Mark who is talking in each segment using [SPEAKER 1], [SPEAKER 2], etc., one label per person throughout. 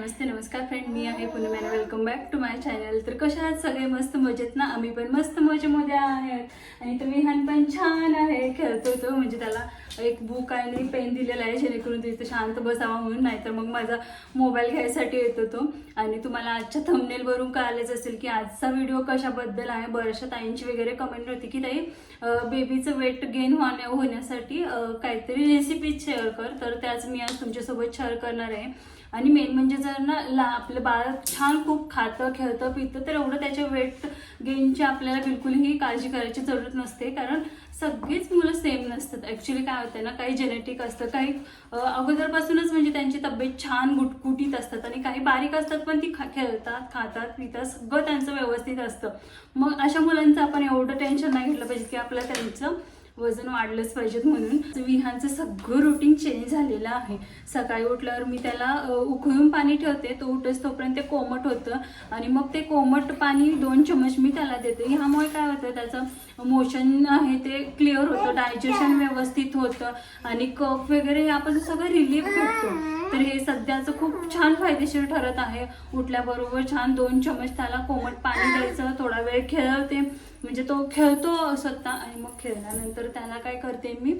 [SPEAKER 1] नमस्ते नमस्कार फ्रेंड मी आहे पुन्हा man welcome back to my channel तर कशा आहात सगळे? मस्त मजेत ना? आम्ही पण मस्त मजेमध्ये आहेत. आणि तर विहान पण छान आहे. खेळतो तो म्हणजे त्याला एक बुक आणि पेन दिलेला आहे जेणेकरून तिथे शांत बसावा म्हणून. नाहीतर मग माझा मोबाईल घ्यायसाठी येतो तो. आणि तुम्हाला आजच्या थंबनेलवरून कळालेच असेल की आजचा व्हिडिओ कशाबद्दल आहे. बऱ्याचशा ताईंची वगैरे कमेंट होती की ताई बेबीचं वेट गेन होण्या होण्यासाठी काहीतरी रेसिपी शेअर कर. तर त्याच मी आज तुमच्यासोबत शेअर करणार आहे. आणि मेन म्हणजे जर ना ला आपलं बाळ छान खूप खातं खेळतं पितं तर एवढं त्याच्या वेट गेनची आपल्याला बिलकुलही काळजी करायची जरूरत नसते. कारण सगळीच मुलं सेम नसतात. ॲक्च्युली काय होतं ना काही जेनेटिक असतं काही अगोदरपासूनच म्हणजे त्यांची तब्येत छान गुटगुटीत असतात आणि काही बारीक असतात पण ती खा खेळतात खातात पितात सगळं त्यांचं व्यवस्थित असतं. मग अशा मुलांचं आपण एवढं टेन्शन नाही घेतलं पाहिजे की आपलं त्यांचं वजन वाढलंच पाहिजेत म्हणून. विहानचं सगळं रुटीन चेंज झालेलं आहे. सकाळी उठल्यावर मी त्याला उकळून पाणी ठेवते. तो उठस तोपर्यंत ते कोमट होतं. आणि मग ते कोमट पाणी दोन चमच मी त्याला देते. ह्यामुळे काय होतं त्याचं मोशन आहे ते क्लिअर होतं. डायजेशन व्यवस्थित होतं. आणि कफ वगैरे आपण सगळं रिलीफ भेटतो. तर हे सध्याचं खूप छान फायदेशीर ठरत आहे. उठल्याबरोबर छान दोन चमच त्याला कोमट पाणी द्यायचं थोडा वेळ खेळवते म्हणजे तो खेळतो स्वतः आणि मग खेळल्यानंतर त्याला काय करते मी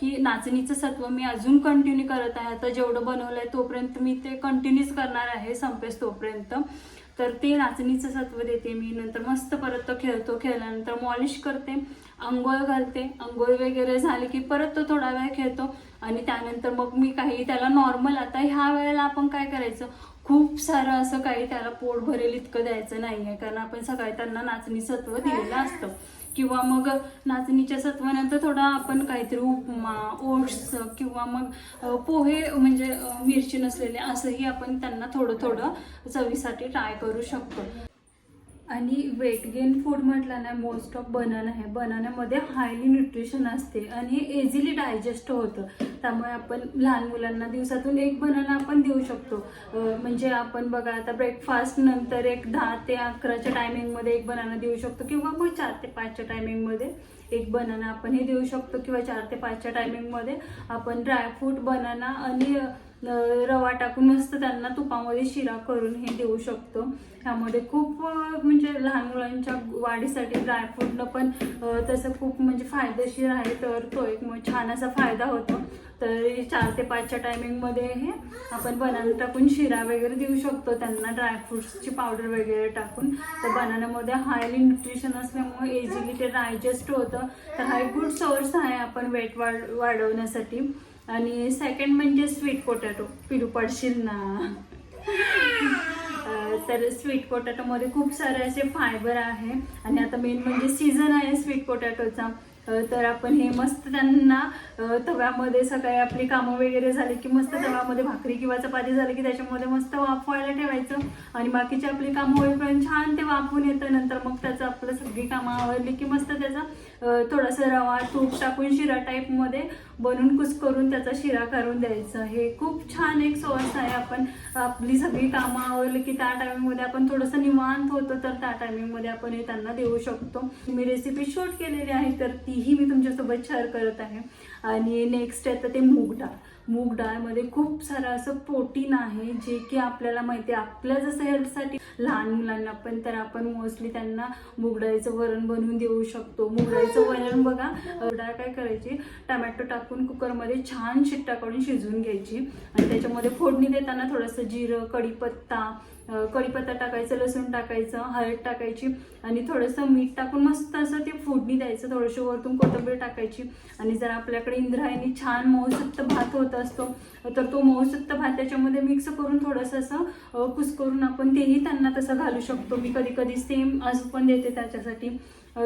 [SPEAKER 1] की नाचणीचं सत्व मी अजून कंटिन्यू करत आहे. आता जेवढं बनवलंय तोपर्यंत मी ते कंटिन्यूच करणार आहे संपेस तोपर्यंत. तर ते नाचणीचं सत्व देते मी. नंतर मस्त परत तो खेळतो खेळल्यानंतर मॉलिश करते आंघोळ घालते. अंघोळ वगैरे झाले की परत तो थोडा वेळ खेळतो. आणि त्यानंतर मग मी काही त्याला नॉर्मल आता ह्या वेळेला आपण काय करायचं? खूप सारं असं काही त्याला पोट भरेल इतकं द्यायचं नाही आहे कारण आपण सकाळी त्यांना नाचणी सत्व दिलेलं असतं. किंवा मग नाचणीच्या सत्वानंतर थोडा आपण काहीतरी उपमा ओट्स किंवा मग पोहे म्हणजे मिरची नसलेले असंही आपण त्यांना थोडं थोडं चवीसाठी ट्राय करू शकतो. आणि वेट गेन फूड म्हटलं ना मोस्ट ऑफ बनाना आहे बनाण्यामध्ये हायली न्यूट्रिशन असते आणि हे इझिली डायजेस्ट होतं. त्यामुळे आपण लहान मुलांना दिवसातून एक बनाना आपण देऊ शकतो. म्हणजे आपण बघा आता ब्रेकफास्ट नंतर एक दहा ते अकराच्या टायमिंगमध्ये एक बनाना देऊ शकतो किंवा मग चार ते पाचच्या टायमिंगमध्ये एक बनाना आपण हे देऊ शकतो किंवा चार ते पाचच्या टायमिंगमध्ये आपण ड्रायफ्रूट बनाना आणि रवा टाकून मस्त त्यांना तुपामध्ये शिरा करून हे देऊ शकतो. ह्यामध्ये खूप म्हणजे लहान मुलांच्या वाढीसाठी ड्रायफ्रूटनं पण तसं खूप म्हणजे फायदेशीर आहे. तर तो एक छान असा फायदा होतो. तर चार ते पाचच्या टायमिंगमध्ये हे आपण बनाना टाकून शिरा वगैरे देऊ शकतो. त्यांना ड्रायफ्रुट्सची पावडर वगैरे टाकून. तर बनानामध्ये हायली न्यूट्रिशन असल्यामुळे इझिली ते डायजेस्ट होतं. तर हा एक गुड सोर्स आहे आपण वेट वाढ वाढवण्यासाठी. आणि सेकंड म्हणजे स्वीट पोटॅटो पिलू पडशील ना. तर स्वीट पोटॅटोमध्ये खूप सारे असे फायबर आहे. आणि आता मेन म्हणजे सीझन आहे स्वीट पोटॅटोचा तर आपण हे मस्त त्यांना तव्यामध्ये सकाळी आपली कामं वगैरे झाली की मस्त तव्यामध्ये भाकरी किंवा चपाती झाली की त्याच्यामध्ये मस्त वाफवायला ठेवायचं. आणि बाकीची आपली कामं होईपर्यंत छान ते वाफून येतं. नंतर मग त्याचं आपलं सगळी कामं आवडली की मस्त त्याचा थोडासा रवा तूप टाकून शिरा टाईपमध्ये बनवून कुस करून त्याचा शिरा करून द्यायचा. हे खूप छान एक सोर्स आहे. आपण आपली सगळी कामं आवडली की त्या टायमिंगमध्ये आपण थोडंसं निवांत होतं तर त्या टायमिंगमध्ये आपण हे त्यांना देऊ शकतो. मी रेसिपी शूट केलेली आहे तर तीही मी तुमच्यासोबत शेअर करत आहे. आणि नेक्स्ट येतं ते मूग डाळ. मूग डाळमध्ये खूप सारं असं प्रोटीन आहे जे की आपल्याला माहिती आहे आपल्या जसं हेल्थसाठी लहान मुलांना पण तर आपण मोस्टली त्यांना मूग डाळीचं वरण बनवून देऊ शकतो. मूग डाळीचं वरण बघा डाळ काय करायची? टमॅटो टाकून कुकरमध्ये छान शिट्टा काढून शिजवून घ्यायची. आणि त्याच्यामध्ये फोडणी देताना थोडंसं जिरं कढीपत्ता कढीपत्ता टाकायचं लसूण टाकायचं हळद टाकायची आणि थोडंसं मीठ टाकून मस्त असं ते फोडणी द्यायचं थोडंसं वरतून कोथिंबीर टाकायची. आणि जर आपल्याकडे इंद्रायणी छान मऊसुत्त भात होत असतो तर तो मऊसुत्त भात त्याच्यामध्ये मिक्स करून थोडंसं असं अं, कुस्करून आपण तेही त्यांना तसं घालू शकतो. मी कधी कधी सेम आज पण देते त्याच्यासाठी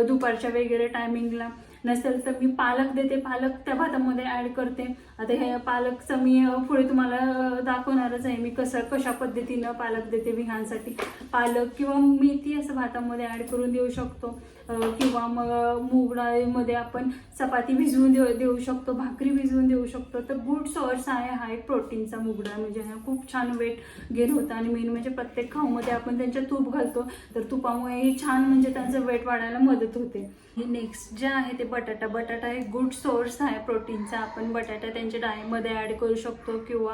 [SPEAKER 1] दुपारच्या वगैरे टायमिंगला नसेल तर मी पालक देते पालक त्या भातामध्ये ॲड करते. आता हे पालकचं मी पुढे तुम्हाला दाखवणारच आहे मी कसं कशा पद्धतीनं पालक देते विहांसाठी पालक किंवा मेथी असं भातामध्ये ॲड करून देऊ शकतो. किंवा मग मूग डाळीमध्ये आपण चपाती भिजवून देऊ देऊ शकतो भाकरी भिजवून देऊ शकतो. तर गुड सोर्स आहे हा एक प्रोटीनचा मूग डाळ म्हणजे हा खूप छान वेट गेन होतं. आणि मेन म्हणजे प्रत्येक खाऊमध्ये आपण त्यांच्या तूप घालतो. तर तुपामुळे छान म्हणजे त्यांचं वेट वाढायला मदत होते. हे नेक्स्ट जे आहे ते बटाटा. बटाटा एक गुड सोर्स आहे प्रोटीनचा. आपण बटाटा त्यांच्या डाळीमध्ये ॲड करू शकतो किंवा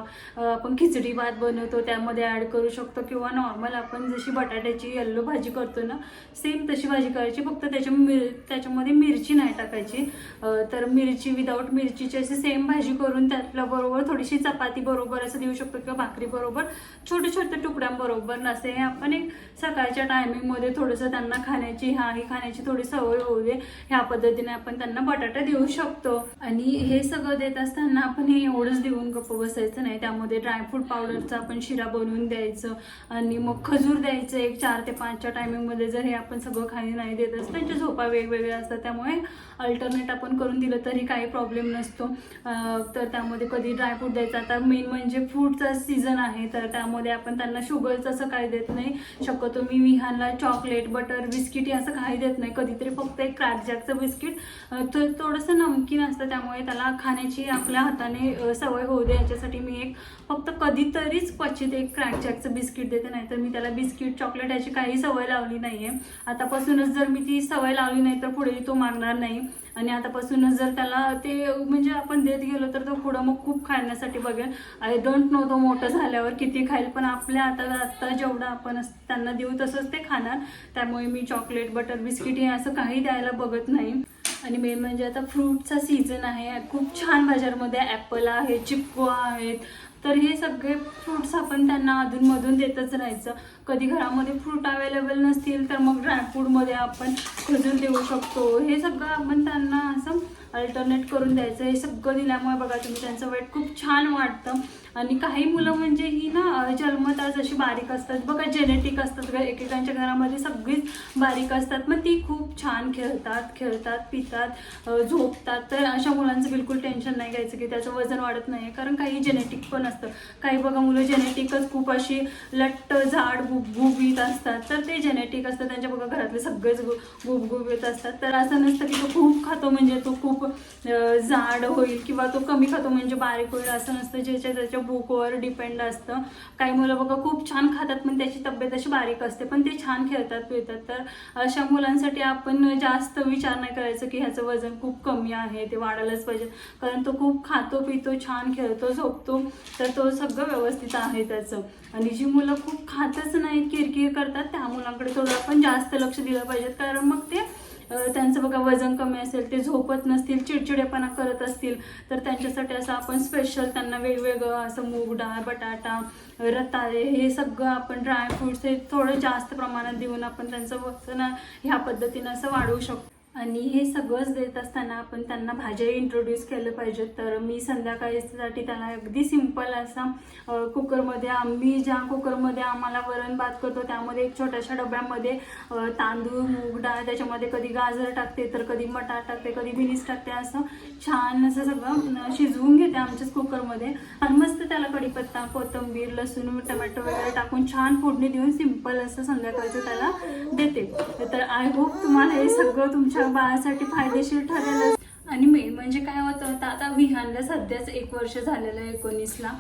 [SPEAKER 1] आपण खिचडी भात बनवतो त्यामध्ये ॲड करू शकतो. किंवा नॉर्मल आपण जशी बटाट्याची येल्लो भाजी करतो ना सेम तशी भाजी करायची. फक्त त्याच्या मिर त्याच्यामध्ये मिरची नाही टाकायची. तर मिरची विदाऊट मिरचीची अशी सेम भाजी करून त्यातल्या बरोबर थोडीशी चपाती बरोबर असं देऊ शकतो किंवा भाकरी बरोबर. छोटे छोटे तुकड्यांबरोबर नसे हे आपण एक सकाळच्या टायमिंगमध्ये थोडंसं त्यांना खाण्याची हा ही खाण्याची थोडी सवय होऊ दे. ह्या पद्धतीने आपण त्यांना बटाटा देऊ शकतो. आणि हे सगळं देत असताना आपण हे एवढंच देऊन गप्प बसायचं नाही. त्यामध्ये ड्रायफ्रूट पावडरचा आपण शिरा बनवून द्यायचं आणि मग खजूर द्यायचं एक चार ते पाचच्या टायमिंगमध्ये जर हे आपण सगळं खाली नाही देत असतं त्यांच्या झोपा वेगवेगळ्या असतात त्यामुळे अल्टरनेट आपण करून दिलं तरी काही प्रॉब्लेम नसतो. तर त्यामध्ये कधी ड्रायफ्रूट द्यायचं आता मेन म्हणजे फ्रूटचा सीझन आहे तर त्यामध्ये आपण त्यांना शुगरचं असं काही देत नाही. शक्यतो मी विहानला चॉकलेट बटर बिस्किट हे असं काही देत नाही. कधीतरी फक्त एक क्रॅकजॅकचं बिस्किट तर थोडंसं नमकीन असतं त्यामुळे त्याला खाण्याची आपल्या हाताने सवय होऊ दे. याच्यासाठी मी एक फक्त कधीतरीच क्वचित एक क्रॅकजॅकचं बिस्किट देते नाही तर मी त्याला बिस्किट चॉकलेट याची काही सवय लावली नाही आहे आतापासूनच जर मी ती ती सवय लावली नाही तर पुढेही तो मागणार नाही. आणि आतापासूनच जर त्याला ते म्हणजे आपण देत गेलो तर तो पुढं मग खूप खाण्यासाठी बघेल. आय डोंट नो तो मोठं झाल्यावर किती खाईल पण आपल्या आता आत्ता जेवढं आपण त्यांना देऊ तसंच ते खाणार. त्यामुळे मी चॉकलेट बटर बिस्किट हे असं काही द्यायला बघत नाही. आणि मेन म्हणजे आता फ्रूटचा सीझन आहे. खूप छान बाजारमध्ये ॲपल आहे चिक्कू आहेत तर हे सगळे फ्रूट्स आपण त्यांना अधूनमधून देतच राहायचं. कधी घरामध्ये फ्रूट अवेलेबल नसतील तर मग ड्रायफ्रूटमध्ये आपण खजून देऊ शकतो. हे सगळं आपण त्यांना असं अल्टरनेट करून द्यायचं. हे सगळं दिल्यामुळे बघा तुम्ही त्यांचं वेट खूप छान वाटतं आणि काही मुलं म्हणजे ही ना अं, अशी बारीक असतात. बघा जेनेटिक असतात एकेकांच्या घरामध्ये सगळीच बारीक असतात. मग ती खूप छान खेळतात खेळतात पितात झोपतात. तर अशा मुलांचं बिलकुल टेन्शन नाही घ्यायचं की त्याचं वजन वाढत नाही कारण काही जेनेटिक पण असतं. काही बघा मुलं जेनेटिकच खूप अशी लट्ट झाड गुबगुबीत असतात. तर ते जेनेटिक असतं. त्यांच्या बघा घरातले सगळेच गु गुबगुबीत असतात. तर असं नसतं की तो खूप खातो म्हणजे तो खूप जाड होईल किंवा तो कमी खातो म्हणजे बारीक होईल. असं नसतं. ज्याच्या त्याच्या भूकवर डिपेंड असतं. काही मुलं बघा खूप छान खातात पण त्याची तब्येत अशी बारीक असते पण ते छान खेळतात पिळतात. तर अशा मुलांसाठी आपण जास्त विचार नाही करायचं की ह्याचं वजन खूप कमी आहे ते वाढायलाच पाहिजे. कारण तो खूप खातो पितो छान खेळतो झोपतो. तर तो सगळं व्यवस्थित आहे त्याचं. आणि जी मुलं खूप खातच नाही किरकिर करतात त्या मुलांकडे थोडं आपण जास्त लक्ष दिलं पाहिजे. कारण मग ते त्यांचं बघा वजन कमी असेल ते झोपत नसतील चिडचिडेपणा करत असतील तर त्यांच्यासाठी असं आपण स्पेशल त्यांना वेगवेगळं असं मूग डाळ बटाटा रताळे हे सगळं आपण ड्रायफ्रुट्स हे थोडं जास्त प्रमाणात देऊन आपण त्यांचं वजन ह्या पद्धतीनं असं वाढवू शकतो. आणि हे सगळंच देत असताना आपण त्यांना भाज्या इंट्रोड्यूस केलं पाहिजे. तर मी संध्याकाळीसाठी त्याला अगदी सिंपल असा कुकरमध्ये आम्ही ज्या कुकरमध्ये आम्हाला वरण भात करतो त्यामध्ये एक छोट्याशा डब्यामध्ये तांदूळ मूग डाळ त्याच्यामध्ये कधी गाजर टाकते तर कधी मटार टाकते कधी बिनीस टाकते असं छान असं सगळं शिजवून घेते आमच्याच कुकरमध्ये आणि मस्त त्याला कढीपत्ता कोथिंबीर लसूण टमॅटो वगैरे टाकून छान फोडणी देऊन सिंपल असं संध्याकाळचं त्याला देते. तर आय होप तुम्हाला हे सगळं तुमच्या बाळासाठी फायदेशीर ठरेल आणि मेन म्हणजे काय होतं तर आता विहानला सध्याच एक वर्ष झालेलं आहे एकोणीसला.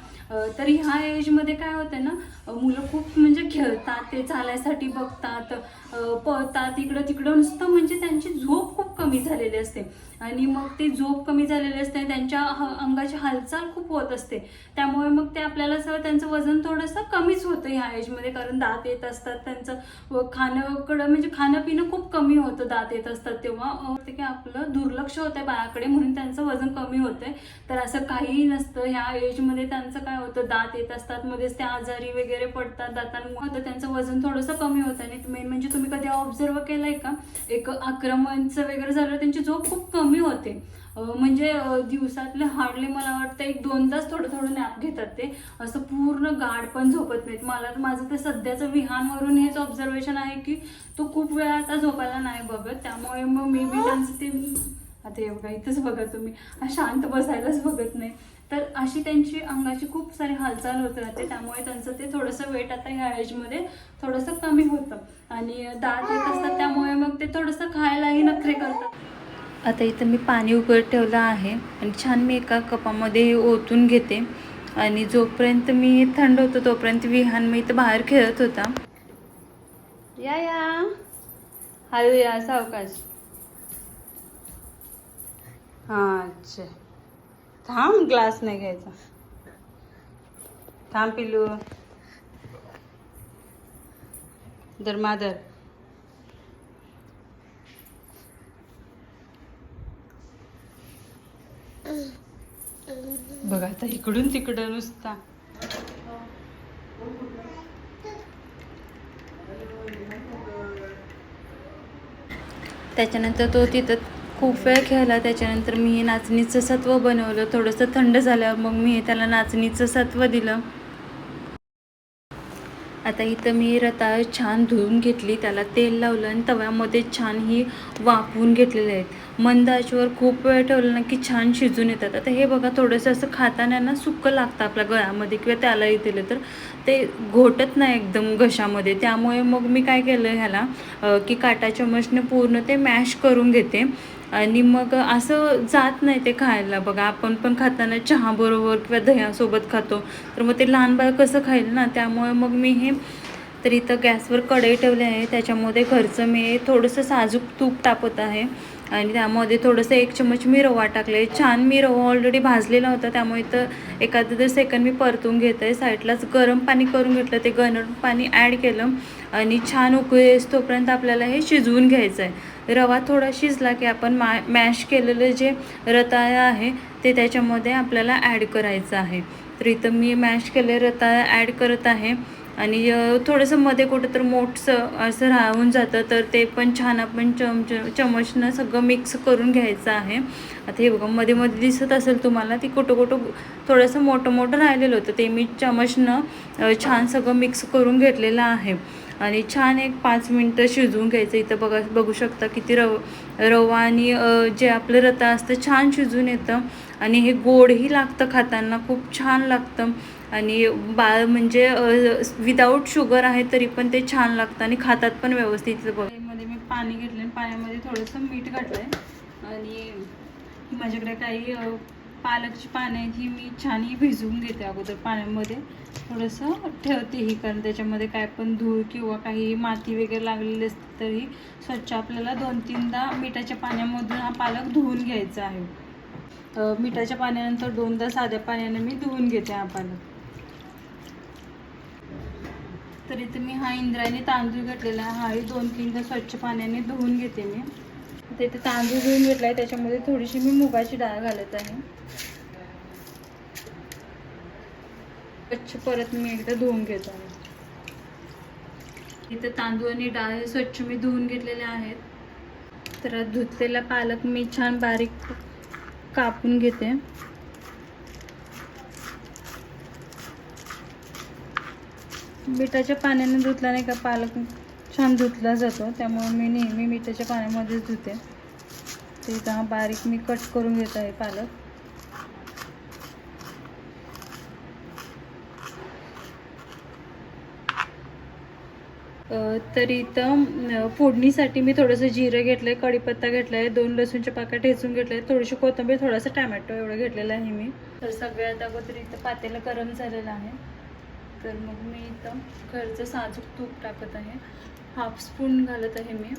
[SPEAKER 1] तर ह्या एजमध्ये काय होतं ना मुलं खूप म्हणजे खेळतात ते चालायसाठी बघतात पळतात इकडं तिकडं नुसतं म्हणजे त्यांची झोप खूप कमी झालेली असते. आणि मग ती झोप कमी झालेली असते त्यांच्या ह- अंगाची हालचाल खूप होत असते. त्यामुळे मग ते आपल्याला सर त्यांचं वजन थोडंसं कमीच होतं ह्या एजमध्ये कारण दात येत असतात त्यांचं व खाणंकडं म्हणजे खाणं पिणं खूप कमी होतं दात येत असतात तेव्हा. ते की आपलं दुर्लक्ष होतंय बाळाकडे म्हणून त्यांचं वजन कमी होतंय. तर असं काहीही नसतं. ह्या एजमध्ये त्यांचं काय होतं? दात येत असतात. मध्येच ते आजारी वगैरे पडतात. दातांमुळे तर त्यांचं वजन थोडंसं कमी होतं. आणि मेन म्हणजे तुम्ही कधी ऑब्झर्व केलंय का? एक आक्रमणचं वगैरे झालं त्यांची झोप खूप कमी होते. म्हणजे दिवसातले हार्डली मला वाटतं एक दोन तास थोडं थोडं नॅप घेतात ते. असं पूर्ण गाढ पण झोपत नाहीत. मला तर माझं ते सध्याचं विहानवरून हेच ऑब्झर्वेशन आहे की तो खूप वेळा आता झोपायला नाही बघत. त्यामुळे मग मे बी त्यांचं ते आता हे बघा इथंच बघा तुम्ही. शांत बसायलाच बघत नाही. तर अशी त्यांची अंगाची खूप सारी हालचाल होत राहते. त्यामुळे त्यांचं ते थोडंसं वेट आता ह्या एजमध्ये थोडंसं कमी होतं. आणि दात येत असतात त्यामुळे मग ते थोडंसं खायलाही नखरे करतात. आता इथं मी पाणी उकळत ठेवलं आहे. आणि छान मी एका कपामध्ये ओतून घेते. आणि जोपर्यंत मी थंड होतो तोपर्यंत विहान मी इथं बाहेर खेळत होता. या या. हळू या सावकाश. अच्छा. थांब ग्लास नाही घ्यायचा. थांब पिल्लू. दर मादर. आता इकडून तिकडं नुसता. त्याच्यानंतर तो तिथं खूप वेळ खेळला त्याच्यानंतर मी हे नाचणीचं सत्व बनवलं. थोडंसं थंड झाल्यावर मग मी त्याला नाचणीचं सत्व दिलं. आता इथं मी रताळ छान धुवून घेतली. त्याला तेल लावलं आणि तव्यामध्ये छान ही वाफवून घेतलेले आहेत. मंद आचेवर खूप वेळ ठेवलं ना की छान शिजून येतात. आता हे बघा थोडंसं असं खाताना ना सुक्कं लागतं आपल्या गळ्यामध्ये किंवा त्यालाही दिलं तर. ते घोटत नाही एकदम घशामध्ये. त्यामुळे मग मी काय केलं ह्याला की काटा चमचने पूर्ण ते मॅश करून घेते. आणि मग असं जात नाही ते खायला. बघा आपण पण खाताना चहाबरोबर किंवा दह्यासोबत खातो. तर मग ते लहान बाळ कसं खाईल ना? त्यामुळे मग मी हे तर इथं गॅसवर कढई ठेवली आहे. त्याच्यामध्ये घरचं मी थोडंसं साजूक तूप टाकत आहे. आणि त्यामध्ये थोडंसं एक चमच मी रवा टाकले छान मी रवा ऑलरेडी भाजलेला होता त्यामुळे इथं एखादं तर सेकंड मी परतून घेत आहे साईडलाच गरम पाणी करून घेतलं ते गरम पाणी ॲड केलं आणि छान उकळी तोपर्यंत आपल्याला हे शिजवून घ्यायचं आहे रवा थोडा शिजला की आपण मा मॅश केलेलं जे रताळं आहे ते त्याच्यामध्ये आपल्याला ॲड करायचं आहे. तर इथं मी मॅश केले रताळं ॲड करत आहे. आणि थोडंसं मध्ये कुठं तर मोठसं असं राहून जातं तर ते पण छान आपण चमच चमचनं सगळं मिक्स करून घ्यायचं आहे. आता हे बघा मध्ये मध्ये दिसत असेल तुम्हाला ती कुठं कुठं थोडंसं मोठं मोठं राहिलेलं होतं. ते मी चमचनं छान सगळं मिक्स करून घेतलेलं आहे. आणि छान एक पाच मिनटं शिजवून घ्यायचं. इथं बघा बघू शकता किती रव रवा आणि जे आपलं रता असतं छान शिजून येतं. आणि हे गोडही लागतं खाताना खूप छान लागतं. आणि बाळ म्हणजे विदाऊट शुगर आहे तरी पण ते छान लागतं आणि खातात पण व्यवस्थित बघ. मध्ये मी पाणी घेतलं आणि पाण्यामध्ये थोडंसं मीठ घातलं आहे आणि माझ्याकडे काही पालकची पाने आहेत ही मी छान ही भिजवून घेते अगोदर पाण्यामध्ये. थोडंसं ठेवते ही कारण त्याच्यामध्ये काय पण धूळ किंवा काही माती वगैरे लागलेली असते तरी स्वच्छ आपल्याला दोन तीनदा मिठाच्या पाण्यामधून हा पालक धुवून घ्यायचा आहे. मिठाच्या पाण्यानंतर दोनदा साध्या पाण्याने मी धुवून घेते हा पालक. तर इथे मी हा इंद्रायणी तांदूळ घेतलेला आहे. हाही दोन तीनदा स्वच्छ पाण्याने धुवून घेते मी. तिथे इथे तांदूळ धुवून घेतला आहे त्याच्यामध्ये थोडीशी मी मुगाची डाळ घालत आहे. स्वच्छ परत मी एकदा धुवून घेत. आहे इथे तांदूळ आणि डाळ हे स्वच्छ मी धुवून घेतलेले आहेत. तर धुतलेला पालक मी छान बारीक कापून घेते. मिठाच्या पाण्याने धुतला नाही का? पालक छान धुतला जातो. त्यामुळे मी नेहमी मिठाच्या पाण्यामध्येच धुते. ते का बारीक मी कट करून घेत आहे पालक. तर इथं फोडणीसाठी मी थोडंसं जिरं घेतलं आहे कढीपत्ता घेतला आहे दोन लसूणचे पाकळ्या ठेचून घेतलं आहे थोडीशी कोथिंबीर थोडासा टॅमॅटो एवढं घेतलेलं आहे मी. तर सगळ्यात अगोदर इथं पातेलं गरम झालेलं आहे. तर मग मी इथं घरचं साजूक तूप टाकत आहे. हाफ स्पून घालत आहे मी.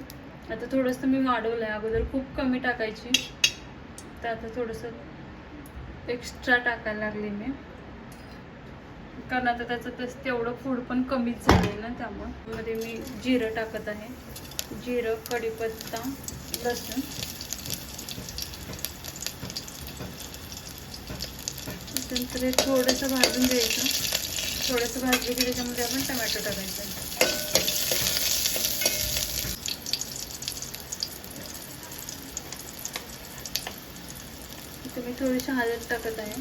[SPEAKER 1] आता थोडंसं मी वाढवलं आहे अगोदर खूप कमी टाकायची. तर आता थोडंसं एक्स्ट्रा टाकायला लागले मी. कारण आता त्याचं तस तेवढं फूड पण कमीच झालं आहे ना त्यामुळं. मध्ये मी जिरं टाकत आहे. जिरं कढीपत्ता लसूण. नंतर हे थोडंसं भाजून घ्यायचं. थोडंसं भाजले की त्याच्यामध्ये आपण टमॅटो टाकायचं. मी थोडीशी हळद टाकत आहे.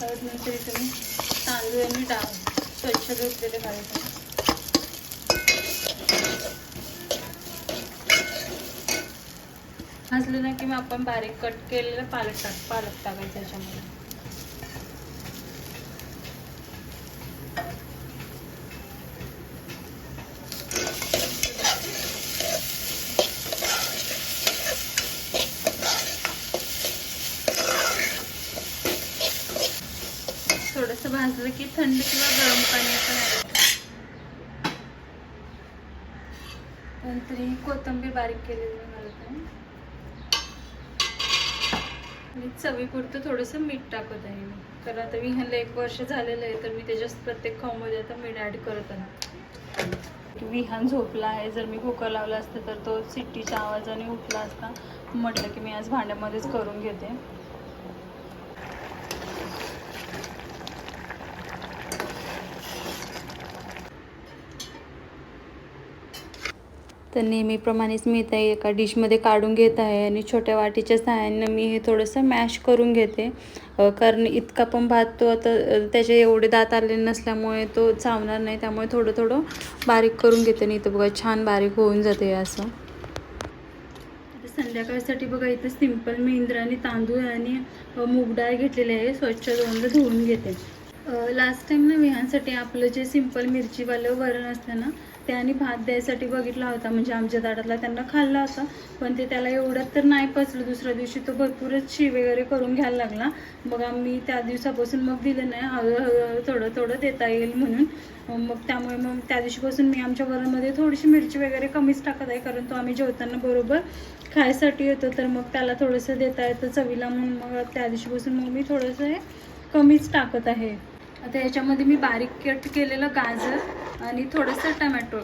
[SPEAKER 1] हळद नंतर इथे मी तांदूळ आणि डाळ स्वच्छ धुतलेले घालायचे भाजलं ना की मग आपण बारीक कट केलेलं पालक टाक पालक टाकायचं त्याच्यामध्ये थोडंसं भाजलं की थंड किंवा गरम पाणी आपण add नंतर ही कोथिंबीर बारीक केलेली घालत मी आणि चवीपुरतं थोडंसं मीठ टाकत आहे मी. कारण आता विहानला एक वर्ष झालेलं आहे तर मी त्याच्यात प्रत्येक खाऊमध्ये आता मीठ ॲड करत आहे. विहान झोपला आहे. जर मी कुकर लावला असतं तर तो सिट्टीच्या आवाजाने उठला असता. म्हटलं की मी आज भांड्यामध्येच करून घेते. तर नेहमीप्रमाणेच मी ते एका डिशमध्ये काढून घेत आहे आणि छोट्या वाटीच्या सहाय्यानं मी हे थोडंसं मॅश करून घेते. कारण इतका पण भात तो आता त्याचे एवढे दात आलेले नसल्यामुळे तो चावणार नाही त्यामुळे थोडं थोडं बारीक करून घेते. आणि इथं बघा छान बारीक होऊन जाते असं. आता संध्याकाळसाठी बघा इथं सिंपल मी आणि तांदूळ आणि मूग डाळ घेतलेली आहे. स्वच्छ दोनदा धुवून घेते. लास्ट टाइम ना विहांसाठी आपलं जे सिंपल मिरचीवालं वरण असतं ना ते आणि भात द्यायसाठी बघितला होता. म्हणजे आमच्या दाडातला त्यांना खाल्ला होता. पण ते त्याला एवढं तर नाही पचलं. दुसऱ्या दिवशी तो भरपूरच शी वगैरे करून घ्यायला लागला. मग आम्ही त्या दिवसापासून मग दिलं नाही. हळूहळू थोडं थोडं देता येईल म्हणून. मग त्यामुळे मग त्या दिवशीपासून मी आमच्या वरणमध्ये थोडीशी मिरची वगैरे कमीच टाकत आहे. कारण तो आम्ही जेवताना बरोबर खायसाठी येतो. तर मग त्याला थोडंसं देता येतं चवीला म्हणून. मग त्या दिवशीपासून मग मी थोडंसं हे कमीच टाकत आहे. आता याच्यामध्ये मी बारीक कट केलेलं गाजर आणि थोडंसं टमॅटो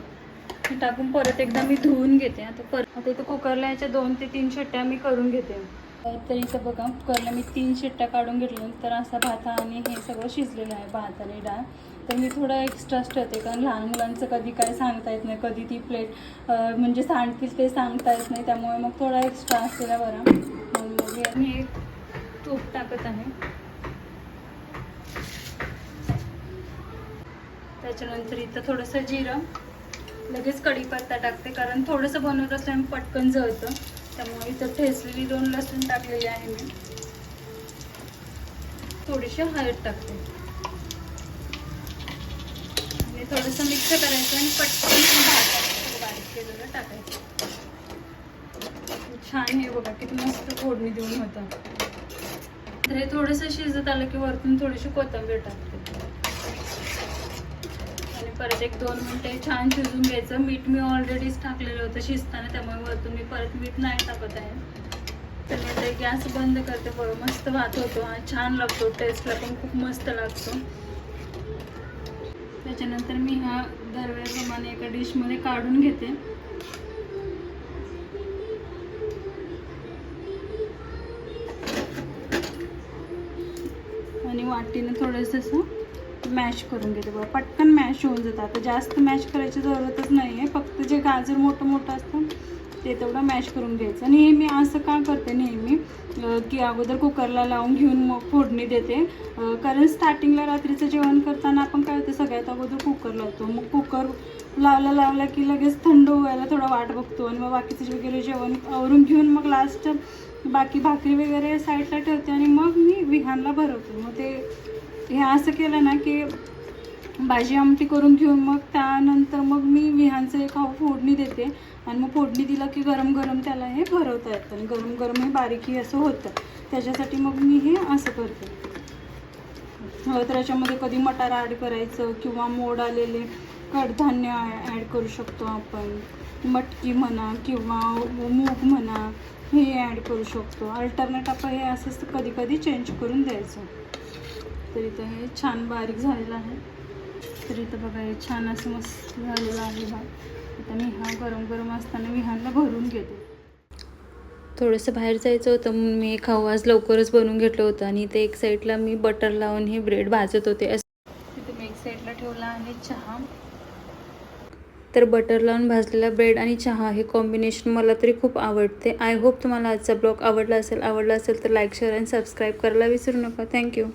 [SPEAKER 1] टाकून परत एकदा मी धुवून घेते. आता परत आता इथं कुकरला याच्या दोन ते तीन शिट्ट्या मी करून घेते. तर इथं बघा कुकरला मी तीन शिट्ट्या काढून घेतल्या. तर असा भात आणि हे सगळं शिजलेलं आहे भात आणि डाळ. तर मी थोडं एक्स्ट्राच ठेवते कारण लहान मुलांचं कधी काय सांगता येत नाही कधी ती प्लेट म्हणजे सांडतील ते सांगता येत नाही. त्यामुळे मग थोडा एक्स्ट्रा असलेला बरा मग मी एक तूप टाकत आहे. त्याच्यानंतर इथं थोडंसं जिरं. लगेच कढीपत्ता टाकते कारण थोडंसं बनवत असल्यामुळे पटकन जळतं. त्यामुळे इथं ठेचलेली दोन लसूण टाकलेली आहे मी. थोडीशी हळद टाकते. आणि थोडंसं मिक्स करायचं आणि पटकन भात बारीक केलेलं टाकायचं. छान हे बघा किती मस्त फोडणी देऊन होतं. तर हे थोडंसं शिजत आलं की वरतून थोडीशी कोथंबीर टाकते. परत एक दोन मिनटे छान शिजून घ्यायचं. मीठ मी ऑलरेडीच टाकलेलं होतं शिजताना त्यामुळे वरतून मी परत मीठ नाही टाकत आहे. तर मी आता गॅस बंद करते बरं मस्त भात होतो हा छान लागतो टेस्टला पण खूप मस्त लागतो. त्याच्यानंतर मी हा दरवेळेप्रमाणे एका डिशमध्ये काढून घेते. आणि वाटीनं थोडंसं असं मॅश करून घेते बघा. पटकन मॅश होऊन जातं. आता जास्त मॅश करायची जरूरतच नाही आहे फक्त जे गाजर मोठं मोठं असतं ते तेवढं मॅश करून घ्यायचं. नेहमी असं का करते नेहमी? की अगोदर कुकरला लावून घेऊन मग फोडणी देते. कारण स्टार्टिंगला रात्रीचं जेवण करताना आपण काय होतं सगळ्यात अगोदर कुकर लावतो. मग कुकर लावला लावला की लगेच थंड व्हायला थोडा वाट बघतो आणि मग बाकीचं वगैरे जेवण आवरून घेऊन मग लास्ट बाकी भाकरी वगैरे साईडला ठेवते आणि मग मी विहानला भरवते. मग ते हे असं केलं ना की भाजी आमटी करून घेऊन मग त्यानंतर मग मी विहानचं एक फोडणी देते. आणि मग फोडणी दिलं की गरम गरम त्याला हे भरवता येतं. आणि गरम गरम हे बारीकी असं होतं. त्याच्यासाठी मग मी हे असं करते. हवं तर याच्यामध्ये कधी मटार ॲड करायचं किंवा मोड आलेले कडधान्य ॲड करू शकतो आपण. मटकी म्हणा किंवा मूग म्हणा हे ॲड करू शकतो. अल्टरनेट आपण हे असंच कधी कधी चेंज करून द्यायचं. तर इथं हे छान बारीक झालेलं आहे. तर इथं बघा हे छान असं मस्त झालेलं आहे हा आता मी हा गरम गरम असताना विहानला भरून घेते. थोडंसं बाहेर जायचं होतं म्हणून मी खाऊ आज लवकरच बनवून घेतलं होतं. आणि इथे एक साईडला मी बटर लावून हे ब्रेड भाजत होते. असं तिथे मी एक साईडला ठेवला आहे चहा. तर बटर लावून भाजलेला ब्रेड आणि चहा हे कॉम्बिनेशन मला तरी खूप आवडते. आय होप तुम्हाला आजचा ब्लॉग आवडला असेल. आवडला असेल तर लाईक शेअर आणि सबस्क्राईब करायला विसरू नका. थँक्यू